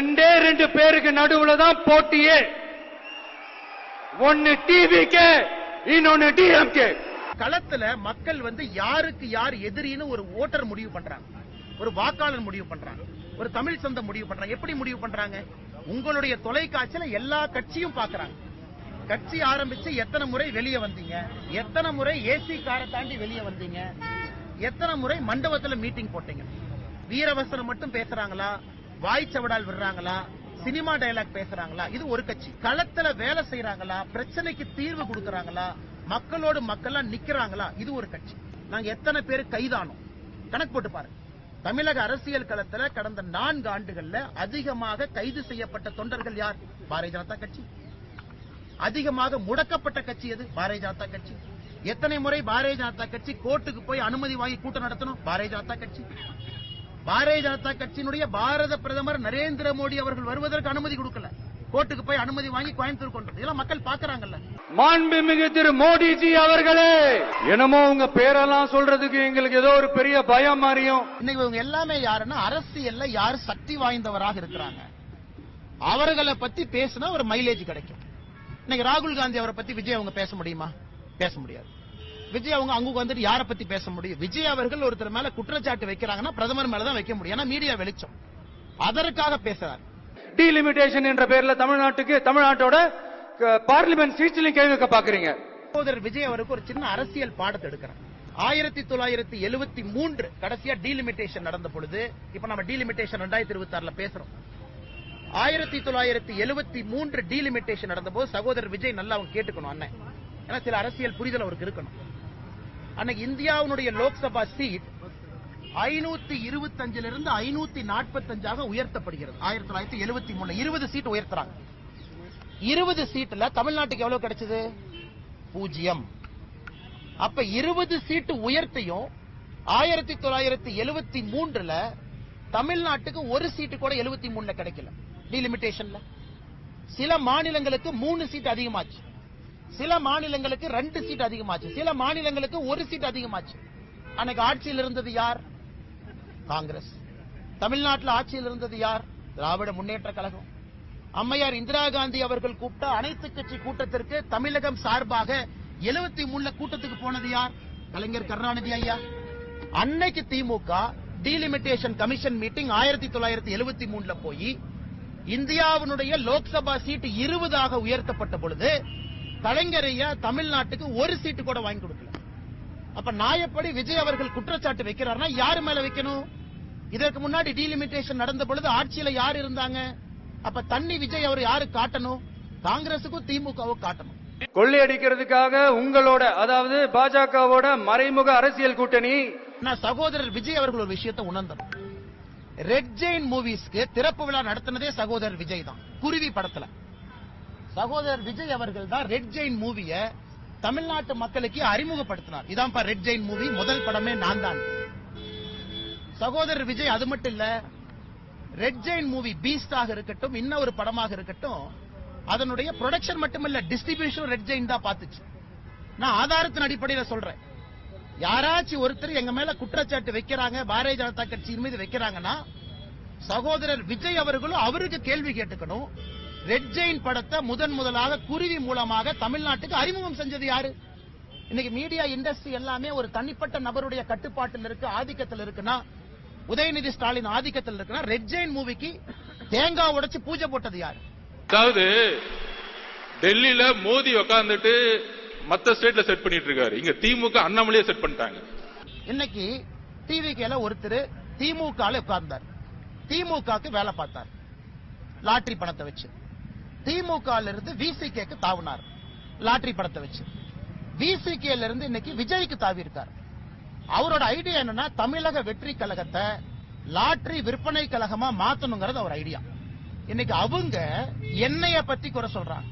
ரெண்டே ரெண்டு பேருக்கு நடுவுல தான் போட்டியே. ஒன்னு டிவிக்கு இன்னொன்னு டிஎம்கே களத்துல மக்கள் வந்து யாருக்கு யார் எதிரின்னு ஒரு ஓட்டர் முடிவு பண்றாங்க. ஒரு வாக்காளர் முடிவு பண்றாங்க. ஒரு தமிழ் சொந்தம் முடிவு பண்றாங்க. எப்படி முடிவு பண்றாங்க? உங்களுடைய தொலைக்காட்சியில எல்லா கட்சியும் பாக்குறாங்க. கட்சி ஆரம்பிச்சு எத்தனை முறை வெளியே வந்தீங்க? எத்தனை முறை ஏசி காரை தாண்டி வெளியே வந்தீங்க? எத்தனை முறை மண்டபத்துல மீட்டிங் போட்டீங்க? வீரவசனம் மட்டும் பேசுறாங்களா? வாய்ச்சவடால் விடுறாங்களா? சினிமா டயலாக் பேசுறாங்களா? இது ஒரு கட்சி. களத்துல வேலை செய்யறாங்களா பிரச்சனைக்கு தீர்வு கொடுக்கறாங்களா? மக்களோடு மக்களா நிக்கிறாங்களா? இது ஒரு கட்சி. நாங்க எத்தனை பேர் கைதானோம்? கணக்கு போட்டு பாருங்க. தமிழக அரசியல் களத்துல கடந்த நான்கு ஆண்டுகள்ல அதிகமாக கைது செய்யப்பட்ட தொண்டர்கள் யார்? பாரதிய ஜனதா கட்சி. அதிகமாக முடக்கப்பட்ட கட்சி எது? பாரதிய ஜனதா கட்சி. எத்தனை முறை பாரதிய ஜனதா கட்சி கோர்ட்டுக்கு போய் அனுமதி வாங்கி கூட்டம் நடத்தணும்? பாரதிய ஜனதா கட்சி. பாரதிய ஜனதா கட்சியினுடைய பாரத பிரதமர் நரேந்திர மோடி அவர்கள் வருவதற்கு அனுமதி கொடுக்கல. கோர்ட்டுக்கு போய் அனுமதி வாங்கி கோயம்புத்தூர் கொண்டு. இதெல்லாம் மக்கள் பாக்குறாங்கல்ல. மாண்புமிகு திரு மோடிஜி அவர்களே என்னமோ உங்க பேரெல்லாம் சொல்றதுக்கு எங்களுக்கு ஏதோ ஒரு பெரிய பயம் மாதிரியும் இன்னைக்கு இவங்க எல்லாமே யாருன்னா அரசியல்ல யார் சக்தி வாய்ந்தவராக இருக்கிறாங்க. அவர்களை பத்தி பேசினா ஒரு மைலேஜ் கிடைக்கும். இன்னைக்கு ராகுல் காந்தி அவரை பத்தி விஜய் அவங்க பேச முடியுமா? பேச முடியாது. விஜய் அவங்க அங்க வந்துட்டு யாரை பத்தி பேச முடியும்? விஜய் அவர்கள் ஒருத்தர் மேல குற்றச்சாட்டு வைக்கிறாங்கன்னா பிரதமர் மேல தான் வைக்க முடியும். ஏன்னா மீடியா வெளிச்சம். அதற்காக பேசுறாரு. டீலிமிட்டேஷன் என்ற பேர்ல தமிழ்நாட்டுக்கு தமிழ்நாட்டோட பார்லிமெண்ட் சீட்ஸ்லயும் கை வைக்க பாக்குறீங்க. சகோதரர் விஜய் அவருக்கு ஒரு சின்ன அரசியல் பாடத்தை எடுக்கிறார். ஆயிரத்தி தொள்ளாயிரத்தி எழுபத்தி மூன்று கடைசியா டீலிமிட்டேஷன் நடந்த பொழுது இப்ப நம்ம டீலிமிட்டேஷன் ரெண்டாயிரத்தி இருபத்தி ஆறுல பேசுறோம். ஆயிரத்தி தொள்ளாயிரத்தி எழுபத்தி மூன்று டீலிமிட்டேஷன் நடந்த போது சகோதரர் விஜய் நல்லா அவங்க கேட்டுக்கணும் அண்ணன். ஏன்னா சில அரசியல் புரிதல் அவருக்கு இருக்கணும். அன்னைக்கு இந்தியாவுடைய லோக்சபா சீட் ஐநூத்தி இருபத்தஞ்சுல இருந்து ஐநூத்தி நாற்பத்தஞ்சாக உயர்த்தப்படுகிறது. ஆயிரத்தி தொள்ளாயிரத்தி எழுபத்தி மூணு இருபது சீட் உயர்த்துறாங்க. இருபது சீட்ல தமிழ்நாட்டுக்கு எவ்வளவு கிடைச்சது? பூஜ்ஜியம். அப்ப இருபது சீட்டு உயர்த்தியும் ஆயிரத்தி தொள்ளாயிரத்தி எழுபத்தி மூன்றுல தமிழ்நாட்டுக்கு ஒரு சீட்டு கூட எழுபத்தி மூணுல கிடைக்கல. டிலிமிட்டேஷன்ல சில மாநிலங்களுக்கு மூணு சீட் அதிகமாச்சு. சில மாநிலங்களுக்கு ரெண்டு சீட் அதிகமாச்சு. சில மாநிலங்களுக்கு ஒரு சீட் அதிகமாச்சு. அன்னைக்கு ஆட்சியில் இருந்தது யார்? காங்கிரஸ். தமிழ்நாட்டில் ஆட்சியில் இருந்தது யார்? திராவிட முன்னேற்ற கழகம். அம்மையார் இந்திரா காந்தி அவர்கள் கூப்பிட்ட அனைத்து கட்சி கூட்டத்திற்கு தமிழகம் சார்பாக எழுபத்தி மூணுல கூட்டத்துக்கு போனது யார்? கலைஞர் கருணாநிதி ஐயா. அன்னைக்கு திமுக டீலிமிட்டேஷன் கமிஷன் மீட்டிங் ஆயிரத்தி தொள்ளாயிரத்தி எழுபத்தி மூணுல போய் இந்தியாவினுடைய லோக்சபா சீட்டு இருபதாக உயர்த்தப்பட்ட பொழுது கலைஞர் ஐயா தமிழ்நாட்டுக்கு ஒரு சீட்டு கூட வாங்கி கொடுக்கல. அப்ப நியாயப்படி விஜய் அவர்கள் குற்றச்சாட்டு வைக்கிறார்னா யாரு மேல வைக்கணும்? இதற்கு முன்னாடி டீலிமிட்டேஷன் நடந்த பொழுது ஆட்சியில யார் இருந்தாங்க? அப்ப தண்ணி விஜய் அவர் யாரு காட்டணும்? காங்கிரசுக்கும் திமுகவும் காட்டணும். கொள்ளையடிக்கிறதுக்காக உங்களோட அதாவது பாஜகவோட மறைமுக அரசியல் கூட்டணி. நான் சகோதரர் விஜய் அவர்கள் ஒரு விஷயத்தை உணர்ந்தோம் ரெட் ஜெயின் மூவிஸ்க்கு திறப்பு விழா நடத்தினதே சகோதரர் விஜய் தான். குருவி படத்துல. சகோதரர் விஜய் அவர்கள் தான் ரெட் ஜெயின் மூவிய தமிழ்நாட்டு மக்களுக்கு அறிமுகப்படுத்தினார். இதான்ப்பா ரெட் ஜெயின் மூவி முதல் படமே நான் தான். சகோதரர் விஜய் அது மட்டும் இல்ல ரெட் ஜெயின் மூவி பீஸ்டாக இருக்கட்டும் இன்னும் ஒரு படமாக இருக்கட்டும் அதனுடைய ப்ரொடக்ஷன் மட்டுமல்ல டிஸ்ட்ரிபியூஷன் ரெட் ஜெயின் தான் பாத்துச்சு நான் ஆதாரத்தின் அடிப்படையில சொல்றேன். யாராச்சும் ஒருத்தர் எங்க மேல குற்றச்சாட்டு வைக்கிறாங்க பாரதிய ஜனதா கட்சியின் மீது வைக்கிறாங்கன்னா சகோதரர் விஜய் அவர்களும் அவருக்கு கேள்வி கேட்டுக்கணும். ரெட் ஜெயின் படத்தை முதன் முதலாக குருவி மூலமாக தமிழ்நாட்டுக்கு அறிமுகம் செஞ்சது யாரு? இன்னைக்கு மீடியா இண்டஸ்ட்ரி எல்லாமே ஒரு தனிப்பட்ட நபருடைய கட்டுப்பாட்டில் இருக்கு ஆதிக்கத்தில் இருக்குன்னா உதயநிதி ஸ்டாலின் ஆதிக்கத்தில் இருக்குன்னா ரெட் ஜெயின் மூவிக்கு தேங்காய் உடைச்சு பூஜை போட்டது யாரு? அதாவது டெல்லியில மோடி உட்கார்ந்துட்டு மத்த ஸ்டேட்ல செட் பண்ணிட்டு இருக்காரு. இங்க திமுக அண்ணாமலையே செட் பண்ணிட்டாங்க. இன்னைக்கு டிவிகேல ஒருத்தர் திமுக உட்கார்ந்தார். திமுகக்கு வேலை பார்த்தார். லாட்டரி பணத்தை வச்சு. திமுக இருந்து விசிகேக்கு தாவுனார். லாட்டரி படத்தை வச்சு. விசிகேல இருந்து இன்னைக்கு விஜய்க்கு தாவி இருக்கார் அவரோட ஐடியா என்னன்னா தமிழக வெற்றி கழகத்தை லாட்டரி விற்பனை கழகமா மாத்தணுங்கிறது அவர் ஐடியா. இன்னைக்கு அவங்க என்னைய பத்தி குறை சொல்றாங்க.